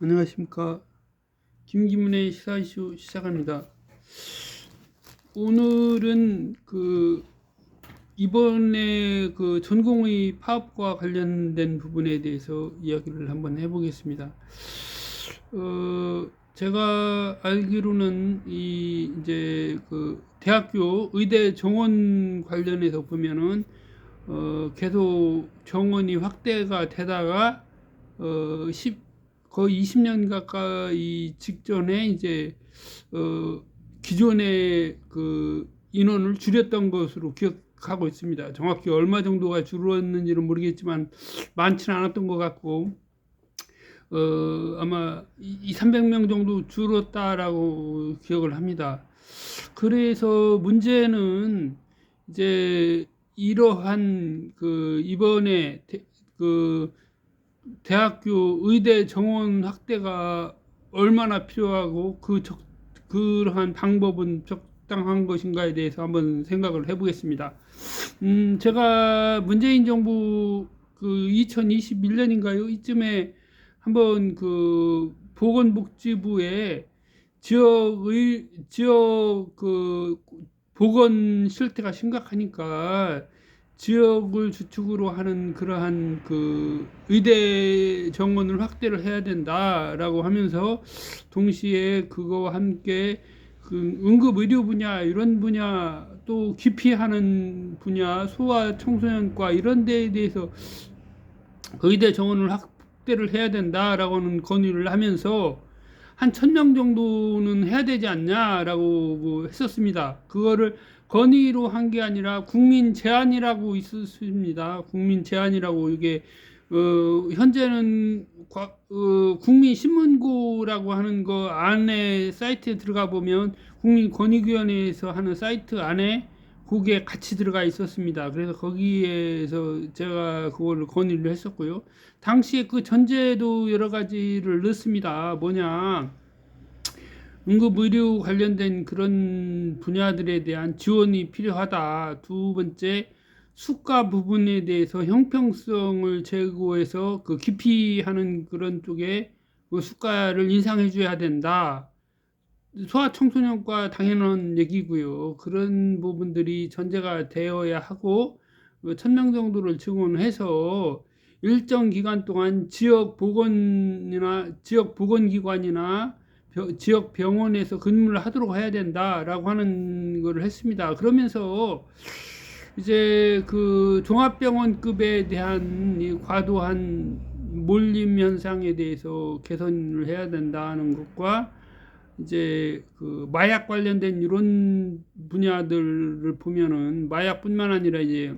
안녕하십니까. 김기문의 시사이슈 시작합니다. 오늘은 그 이번에 그 전공의 파업과 관련된 부분에 대해서 이야기를 한번 해보겠습니다. 어, 제가 알기로는 이 이제 그 대학교 의대 정원 관련해서 보면은 어, 계속 정원이 확대가 되다가 어, 10, 거의 20년 가까이 직전에 이제 어, 기존의 그 인원을 줄였던 것으로 기억하고 있습니다. 정확히 얼마 정도가 줄었는지는 모르겠지만 많지는 않았던 것 같고 어, 아마 2, 300명 정도 줄었다라고 기억을 합니다. 그래서 문제는 이제 이러한 그 이번에 대, 그 대학교 의대 정원 확대가 얼마나 필요하고 그 적, 그러한 방법은 적당한 것인가에 대해서 한번 생각을 해보겠습니다. 음, 제가 문재인 정부 그 2021년인가요? 이쯤에 한번 그 보건복지부에 지역의 지역 그 보건 실태가 심각하니까 지역을 주축으로 하는 그러한 그 의대 정원을 확대를 해야 된다라고 하면서 동시에 그거와 함께 그 응급 의료 분야 이런 분야 또 기피하는 분야 소아 청소년과 이런 데에 대해서 그 의대 정원을 확대를 해야 된다라고는 건의를 하면서 한 천 명 정도는 해야 되지 않냐라고 했었습니다. 그거를 건의로 한 게 아니라 국민 제안이라고 있었습니다. 국민 제안이라고 이게 어, 현재는 과, 어, 국민 신문고라고 하는 거 안에 사이트에 들어가 보면 국민 권익위원회에서 하는 사이트 안에 그게 같이 들어가 있었습니다. 그래서 거기에서 제가 그거를 건의를 했었고요. 당시에 그 전제도 여러 가지를 넣습니다. 뭐냐. 응급 의료 관련된 그런 분야들에 대한 지원이 필요하다. 두 번째, 수가 부분에 대해서 형평성을 제고해서 그 기피하는 그런 쪽에 그 수가를 인상해 줘야 된다. 소아청소년과 당연한 얘기고요. 그런 부분들이 전제가 되어야 하고 그 천명 정도를 증원해서 일정 기간 동안 지역 보건이나 지역 보건기관이나 지역 병원에서 근무를 하도록 해야 된다라고 하는 거를 했습니다. 그러면서 이제 그 종합병원급에 대한 이 과도한 몰림 현상에 대해서 개선을 해야 된다는 것과 이제 그 마약 관련된 이런 분야들을 보면은 마약뿐만 아니라 이제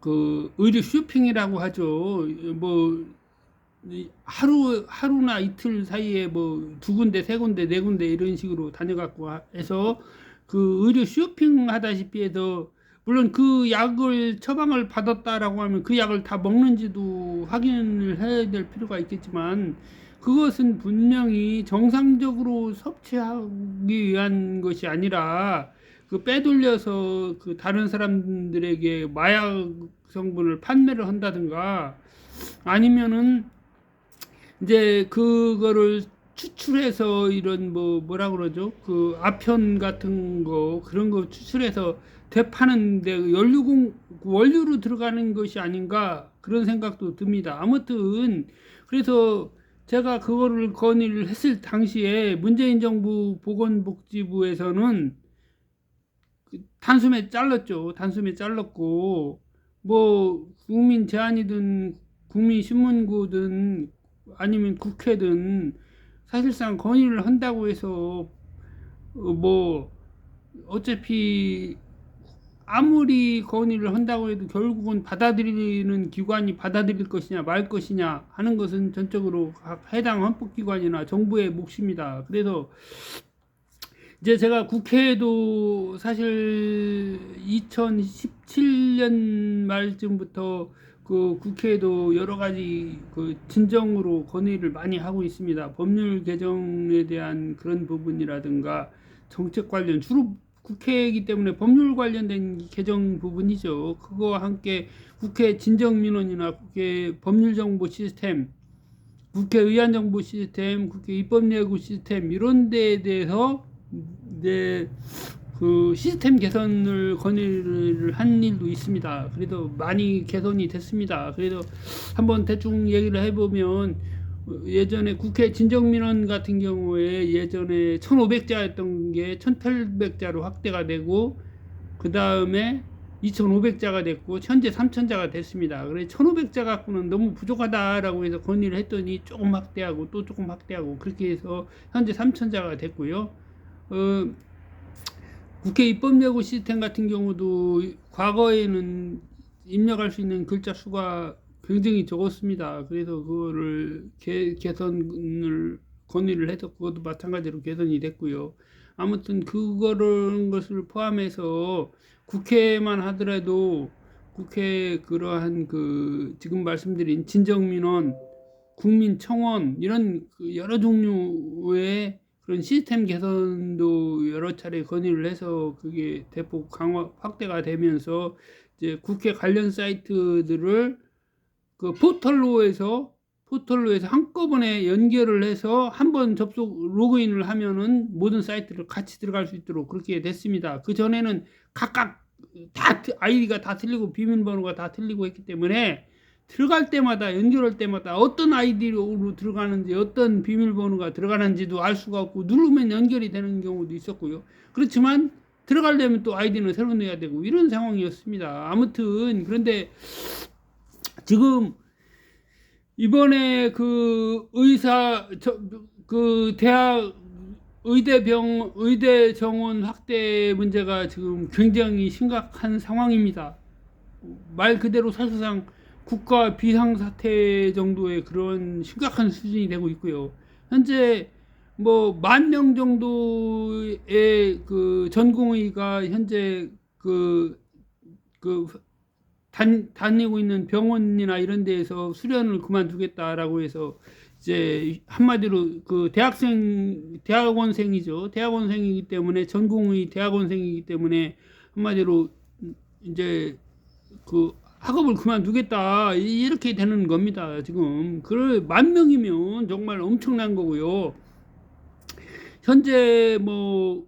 그 의료 쇼핑이라고 하죠. 뭐 하루 하루나 이틀 사이에 뭐 두 군데 세 군데 네 군데 이런 식으로 다녀갖고 해서 그 의료 쇼핑 하다시피 해서 물론 그 약을 처방을 받았다라고 하면 그 약을 다 먹는지도 확인을 해야 될 필요가 있겠지만 그것은 분명히 정상적으로 섭취하기 위한 것이 아니라 그 빼돌려서 그 다른 사람들에게 마약 성분을 판매를 한다든가 아니면은 이제 그거를 추출해서 이런 뭐 뭐라 그러죠? 그 아편 같은 거 그런 거 추출해서 되파는데 연료공 원료로 들어가는 것이 아닌가 그런 생각도 듭니다. 아무튼 그래서 제가 그거를 건의를 했을 당시에 문재인 정부 보건복지부에서는 그 단숨에 잘랐죠. 단숨에 잘랐고 뭐 국민 제안이든 국민 신문고든 아니면 국회든 사실상 건의를 한다고 해서 어, 뭐 어차피 아무리 건의를 한다고 해도 결국은 받아들이는 기관이 받아들일 것이냐 말 것이냐 하는 것은 전적으로 해당 헌법기관이나 정부의 몫입니다. 그래서 이제 제가 국회에도 사실 2017년 말쯤부터 그 국회에도 여러 가지 그 진정으로 건의를 많이 하고 있습니다. 법률 개정에 대한 그런 부분이라든가 정책 관련 주로 국회이기 때문에 법률 관련된 개정 부분이죠. 그거와 함께 국회 진정민원이나 국회 법률정보 시스템 국회 의안정부 시스템, 국회 입법예고 시스템 이런 데에 대해서 이제 그 시스템 개선을 건의를 한 일도 있습니다. 그래도 많이 개선이 됐습니다. 그래도 한번 대충 얘기를 해보면 예전에 국회 진정민원 같은 경우에 예전에 1,500자였던 게 1,800자로 확대가 되고 그 다음에 2,500자가 됐고 현재 3,000자가 됐습니다. 그래 1,500자 갖고는 너무 부족하다라고 해서 건의를 했더니 조금 확대하고 또 조금 확대하고 그렇게 해서 현재 3,000자가 됐고요. 어, 국회 입법예고 시스템 같은 경우도 과거에는 입력할 수 있는 글자 수가 굉장히 적었습니다. 그래서 그거를 개, 개선을 건의를 해서 그것도 마찬가지로 개선이 됐고요. 아무튼 그거를 것을 포함해서 국회만 하더라도 국회 그러한 그 지금 말씀드린 진정민원, 국민청원 이런 그 여러 종류의 그런 시스템 개선도 여러 차례 건의를 해서 그게 대폭 강화 확대가 되면서 이제 국회 관련 사이트들을 그 포털로 해서 포털로 해서 한꺼번에 연결을 해서 한 번 접속 로그인을 하면은 모든 사이트를 같이 들어갈 수 있도록 그렇게 됐습니다. 그 전에는 각각 다 아이디가 다 틀리고 비밀번호가 다 틀리고 했기 때문에 들어갈 때마다 연결할 때마다 어떤 아이디로 들어가는지 어떤 비밀번호가 들어가는지도 알 수가 없고 누르면 연결이 되는 경우도 있었고요. 그렇지만 들어가려면 또 아이디는 새로 내야 되고 이런 상황이었습니다. 아무튼 그런데 지금 이번에 그 의사 저, 그 대학 의대병 의대 정원 확대 문제가 지금 굉장히 심각한 상황입니다. 말 그대로 사실상 국가 비상사태 정도의 그런 심각한 수준이 되고 있고요. 현재 뭐 만 명 정도의 그 전공의가 현재 그, 그 단, 다니고 있는 병원이나 이런 데에서 수련을 그만두겠다라고 해서 이제 한마디로 그 대학생 대학원생이죠 대학원생이기 때문에 전공의 대학원생이기 때문에 한마디로 이제 그 학업을 그만두겠다. 이렇게 되는 겁니다 지금. 그만 명이면 정말 엄청난 거고요. 현재 뭐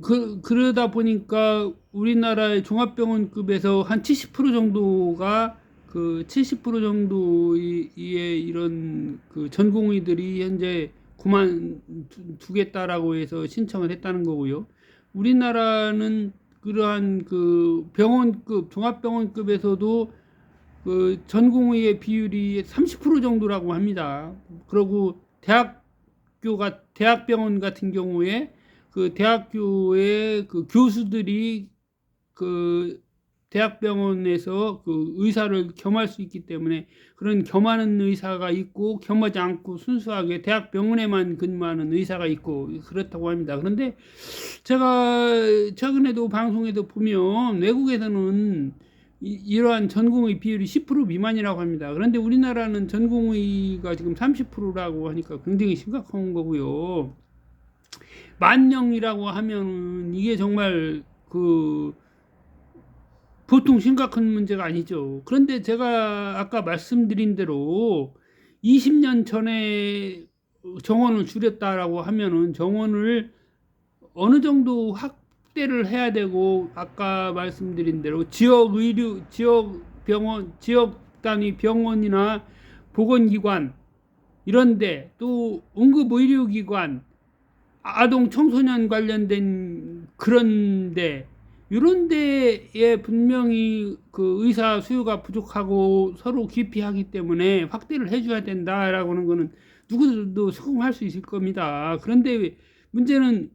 그, 그러다 보니까 우리나라의 종합병원급에서 한 70% 정도가 그 70% 정도의 이런 그 전공의들이 현재 그만두겠다라고 해서 신청을 했다는 거고요. 우리나라는 그러한 그 병원급, 종합병원급에서도 그 전공의의 비율이 30% 정도라고 합니다. 그리고 대학교가, 대학병원 같은 경우에 그 대학교의 그 교수들이 그 대학병원에서 그 의사를 겸할 수 있기 때문에 그런 겸하는 의사가 있고 겸하지 않고 순수하게 대학병원에만 근무하는 의사가 있고 그렇다고 합니다. 그런데 제가 최근에도 방송에도 보면 외국에서는 이, 러한 전공의 비율이 10% 미만이라고 합니다. 그런데 우리나라는 전공의가 지금 30%라고 하니까 굉장히 심각한 거고요. 만 명이라고 하면 이게 정말 그 보통 심각한 문제가 아니죠. 그런데 제가 아까 말씀드린 대로 20년 전에 정원을 줄였다라고 하면은 정원을 어느 정도 확대를 해야 되고 아까 말씀드린 대로 지역 의료 지역 병원 지역 단위 병원이나 보건기관 이런데 또 응급의료기관 아동 청소년 관련된 그런데 이런 데에 분명히 그 의사 수요가 부족하고 서로 기피하기 때문에 확대를 해줘야 된다라고 하는 거는 누구들도 수긍할 수 있을 겁니다. 그런데 문제는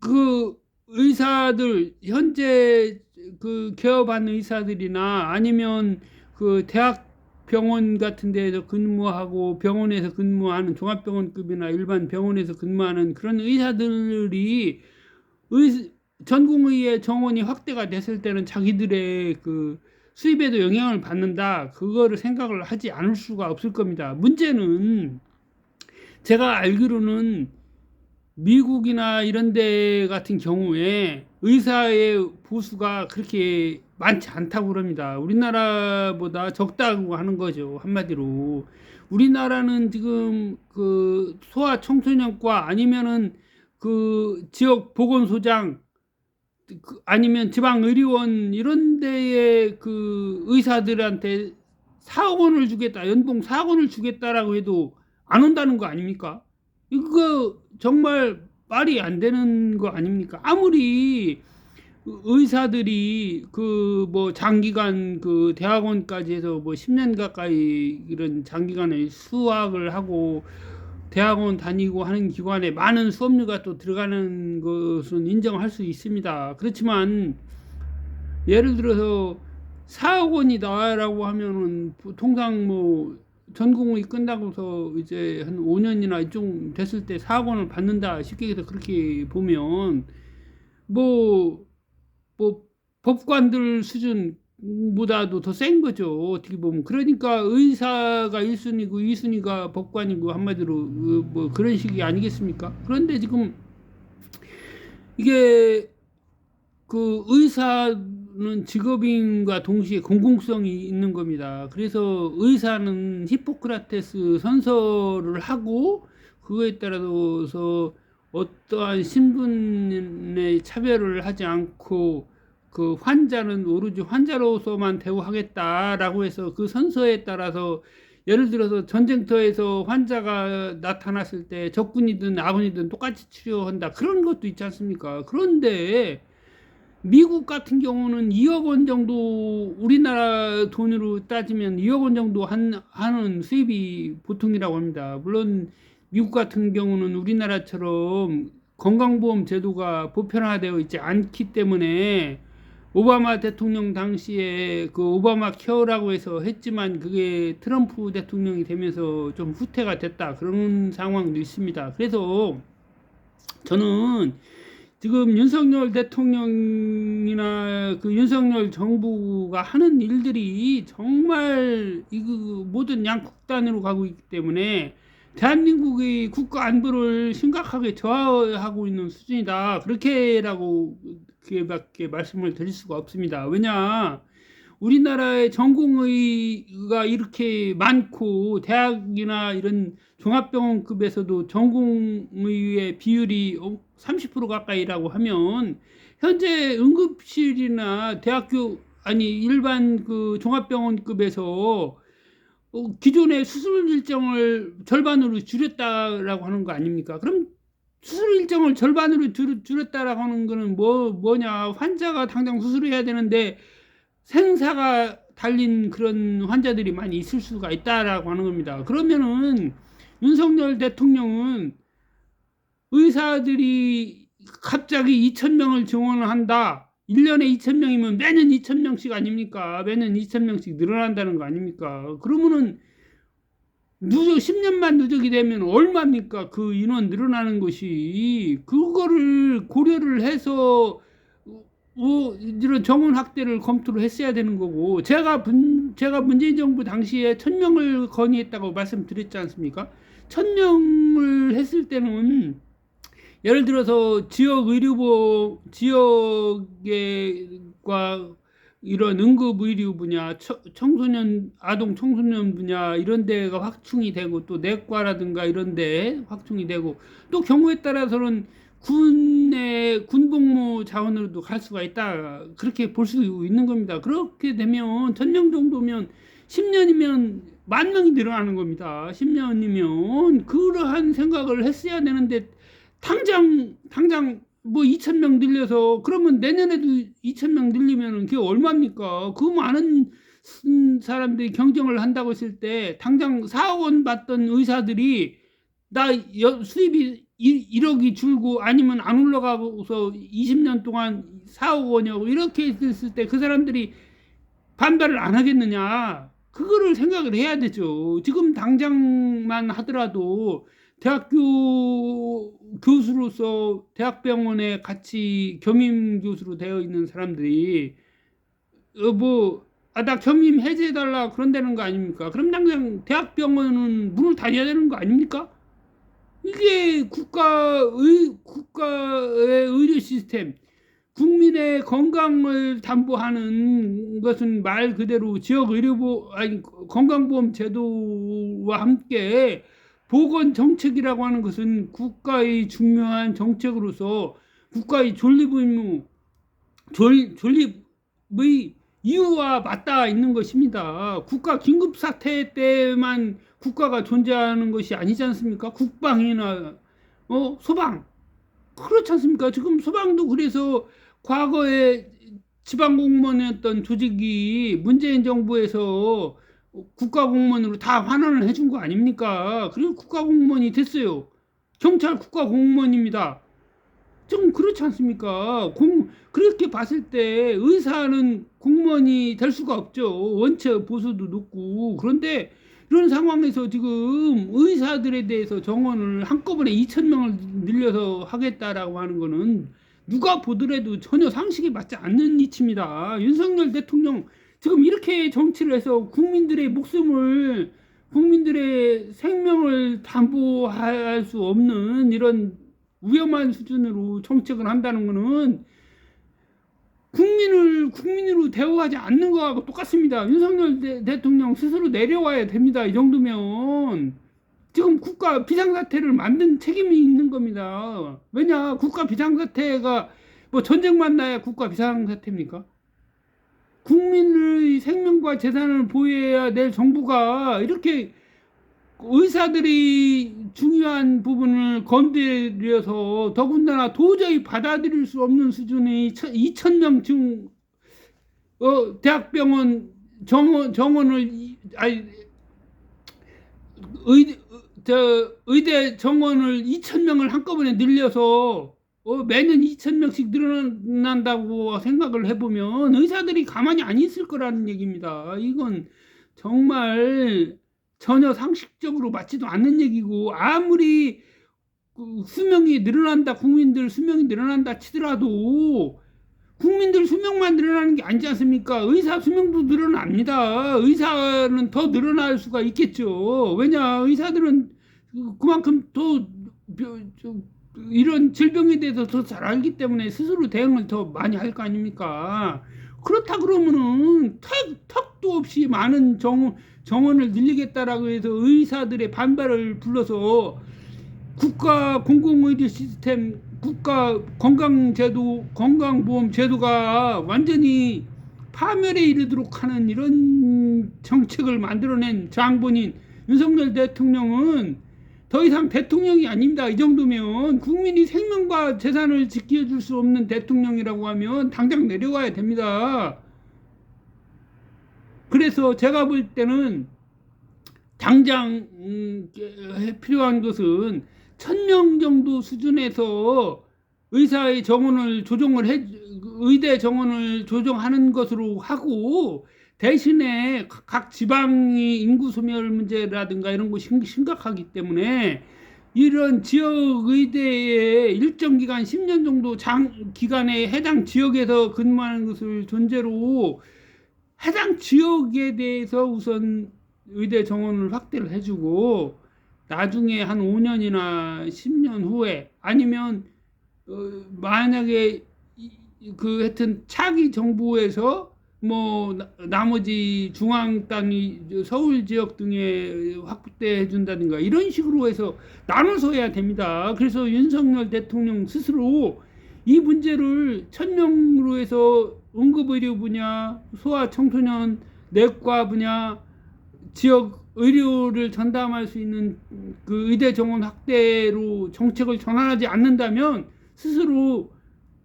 그 의사들 현재 그 개업한 의사들이나 아니면 그 대학 병원 같은 데에서 근무하고 병원에서 근무하는 종합병원급이나 일반 병원에서 근무하는 그런 의사들이 의, 전공의의 정원이 확대가 됐을 때는 자기들의 그 수입에도 영향을 받는다. 그거를 생각을 하지 않을 수가 없을 겁니다. 문제는 제가 알기로는 미국이나 이런 데 같은 경우에 의사의 보수가 그렇게 많지 않다고 그럽니다. 우리나라보다 적다고 하는 거죠. 한마디로. 우리나라는 지금 그 소아 청소년과 아니면은 그 지역 보건소장 그 아니면 지방 의료원 이런 데에 그 의사들한테 4억 원을 주겠다. 연봉 4억 원을 주겠다라고 해도 안 온다는 거 아닙니까? 이거 정말 말이 안 되는 거 아닙니까? 아무리 의사들이 그 뭐 장기간 그 대학원까지 해서 뭐 10년 가까이 이런 장기간의 수학을 하고 대학원 다니고 하는 기관에 많은 수업료가 또 들어가는 것은 인정할 수 있습니다. 그렇지만 예를 들어서 4억 원이다라고 하면은 통상 뭐 전공이 끝나고서 이제 한 5년이나 이쯤 됐을 때 4억 원을 받는다 쉽게 해서 그렇게 보면 뭐, 뭐 법관들 수준 보다도 더 센 거죠. 어떻게 보면. 그러니까 의사가 1순위고 2순위가 법관이고 한마디로 그뭐 그런 식이 아니겠습니까? 그런데 지금 이게 그 의사는 직업인과 동시에 공공성이 있는 겁니다. 그래서 의사는 히포크라테스 선서를 하고 그거에 따라서 어떠한 신분의 차별을 하지 않고 그 환자는 오로지 환자로서만 대우하겠다라고 해서 그 선서에 따라서 예를 들어서 전쟁터에서 환자가 나타났을 때 적군이든 아군이든 똑같이 치료한다 그런 것도 있지 않습니까? 그런데 미국 같은 경우는 2억 원 정도 우리나라 돈으로 따지면 2억 원 정도 한, 하는 수입이 보통이라고 합니다. 물론 미국 같은 경우는 우리나라처럼 건강보험 제도가 보편화되어 있지 않기 때문에 오바마 대통령 당시에 그 오바마 케어라고 해서 했지만 그게 트럼프 대통령이 되면서 좀 후퇴가 됐다 그런 상황도 있습니다. 그래서 저는 지금 윤석열 대통령이나 그 윤석열 정부가 하는 일들이 정말 이거 모든 양극단으로 가고 있기 때문에 대한민국의 국가 안보를 심각하게 저하하고 있는 수준이다. 그렇게라고 그밖에 말씀을 드릴 수가 없습니다. 왜냐? 우리나라의 전공의가 이렇게 많고 대학이나 이런 종합병원급에서도 전공의의 비율이 30% 가까이라고 하면 현재 응급실이나 대학교 아니 일반 그 종합병원급에서 어, 기존의 수술 일정을 절반으로 줄였다라고 하는 거 아닙니까? 그럼 수술 일정을 절반으로 줄, 줄였다라고 하는 거는 뭐 뭐냐? 환자가 당장 수술해야 되는데 생사가 달린 그런 환자들이 많이 있을 수가 있다라고 하는 겁니다. 그러면은 윤석열 대통령은 의사들이 갑자기 2,000명을 증원을 한다. 1년에 2,000명이면 매년 2,000명씩 아닙니까? 매년 2,000명씩 늘어난다는 거 아닙니까? 그러면은 누적 10년만 누적이 되면 얼마입니까? 그 인원 늘어나는 것이 그거를 고려를 해서 어, 이런 정원 확대를 검토를 했어야 되는 거고 제가 분, 제가 문재인 정부 당시에 천 명을 건의했다고 말씀드렸지 않습니까? 천 명을 했을 때는 예를 들어서 지역 의료보 지역과 이런 응급 의료 분야, 청소년 아동 청소년 분야 이런 데가 확충이 되고 또 내과라든가 이런 데 확충이 되고 또 경우에 따라서는 군의 군복무 자원으로도 갈 수가 있다. 그렇게 볼 수 있는 겁니다. 그렇게 되면 천명 정도면 10년이면 만 명이 늘어나는 겁니다. 10년이면 그러한 생각을 했어야 되는데 당장 당장 뭐 2천 명 늘려서 그러면 내년에도 2천 명 늘리면은 그게 얼마입니까? 그 많은 사람들이 경쟁을 한다고 했을 때 당장 4억 원 받던 의사들이 나 수입이 1억이 줄고 아니면 안 올라가고서 20년 동안 4억 원이고 이렇게 했을 때 그 사람들이 반발을 안 하겠느냐 그거를 생각을 해야 되죠 지금 당장만 하더라도 대학교 교수로서 대학병원에 같이 겸임 교수로 되어 있는 사람들이 어, 뭐 아, 나 겸임 해제해 달라 그런다는 거 아닙니까? 그럼 당장 대학병원은 문을 닫아야 되는 거 아닙니까? 이게 국가의 국가의 의료 시스템 국민의 건강을 담보하는 것은 말 그대로 지역 의료보 아니 건강보험 제도와 함께 보건 정책이라고 하는 것은 국가의 중요한 정책으로서 국가의 존립 의무 존, 존립의 이유와 맞닿아 있는 것입니다. 국가 긴급 사태 때만 국가가 존재하는 것이 아니지 않습니까? 국방이나 어 소방 그렇지 않습니까? 지금 소방도 그래서 과거에 지방 공무원이었던 조직이 문재인 정부에서 국가 공무원으로 다 환원을 해준 거 아닙니까? 그리고 국가 공무원이 됐어요. 경찰 국가 공무원입니다. 좀 그렇지 않습니까? 공, 그렇게 봤을 때 의사는 공무원이 될 수가 없죠. 원체 보수도 높고. 그런데 이런 상황에서 지금 의사들에 대해서 정원을 한꺼번에 2천명을 늘려서 하겠다라고 하는 거는 누가 보더라도 전혀 상식에 맞지 않는 이치입니다. 윤석열 대통령 지금 이렇게 정치를 해서 국민들의 목숨을 국민들의 생명을 담보할 수 없는 이런 위험한 수준으로 정책을 한다는 것은 국민을 국민으로 대우하지 않는 거하고 똑같습니다. 윤석열 대, 대통령 스스로 내려와야 됩니다. 이 정도면 지금 국가 비상사태를 만든 책임이 있는 겁니다. 왜냐 국가 비상사태가 뭐 전쟁 만 나야 국가 비상사태입니까? 국민의 생명과 재산을 보호해야 될 정부가 이렇게 의사들이 중요한 부분을 건드려서 더군다나 도저히 받아들일 수 없는 수준의 2천명 중 어, 대학병원 정원 정원을 아니 의, 저 의대 정원을 2천 명을 한꺼번에 늘려서 어, 매년 2천 명씩 늘어난다고 생각을 해보면 의사들이 가만히 안 있을 거라는 얘기입니다. 이건 정말 전혀 상식적으로 맞지도 않는 얘기고 아무리 그 수명이 늘어난다 국민들 수명이 늘어난다 치더라도 국민들 수명만 늘어나는 게 아니지 않습니까? 의사 수명도 늘어납니다. 의사는 더 늘어날 수가 있겠죠. 왜냐 의사들은 그만큼 더 이런 질병에 대해서 더 잘 알기 때문에 스스로 대응을 더 많이 할 거 아닙니까? 그렇다 그러면은 턱, 턱도 없이 많은 정, 정원을 늘리겠다라고 해서 의사들의 반발을 불러서 국가 공공의료 시스템, 국가 건강제도, 건강보험 제도가 완전히 파멸에 이르도록 하는 이런 정책을 만들어낸 장본인 윤석열 대통령은 더 이상 대통령이 아닙니다. 이 정도면 국민이 생명과 재산을 지켜줄 수 없는 대통령이라고 하면 당장 내려와야 됩니다. 그래서 제가 볼 때는 당장 음, 필요한 것은 천 명 정도 수준에서 의사의 정원을 조정을 해 의대 정원을 조정하는 것으로 하고 대신에 각 지방이 인구 소멸 문제라든가 이런 것이 심각하기 때문에 이런 지역 의대에 일정 기간 10년 정도 장 기간에 해당 지역에서 근무하는 것을 존재로 해당 지역에 대해서 우선 의대 정원을 확대를 해주고 나중에 한 5년이나 10년 후에 아니면 어, 만약에 그 하여튼 차기 정부에서 뭐 나, 머지 중앙 땅이 서울 지역 등에 확대해 준다든가 이런 식으로 해서 나눠서 해야 됩니다. 그래서 윤석열 대통령 스스로 이 문제를 천명으로 해서 응급의료 분야, 소아 청소년 내과 분야, 지역 의료를 전담할 수 있는 그 의대 정원 확대로 정책을 전환하지 않는다면 스스로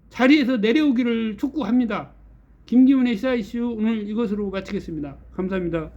자리에서 내려오기를 촉구합니다. 김기훈의 시사 이슈 오늘 이것으로 마치겠습니다. 감사합니다.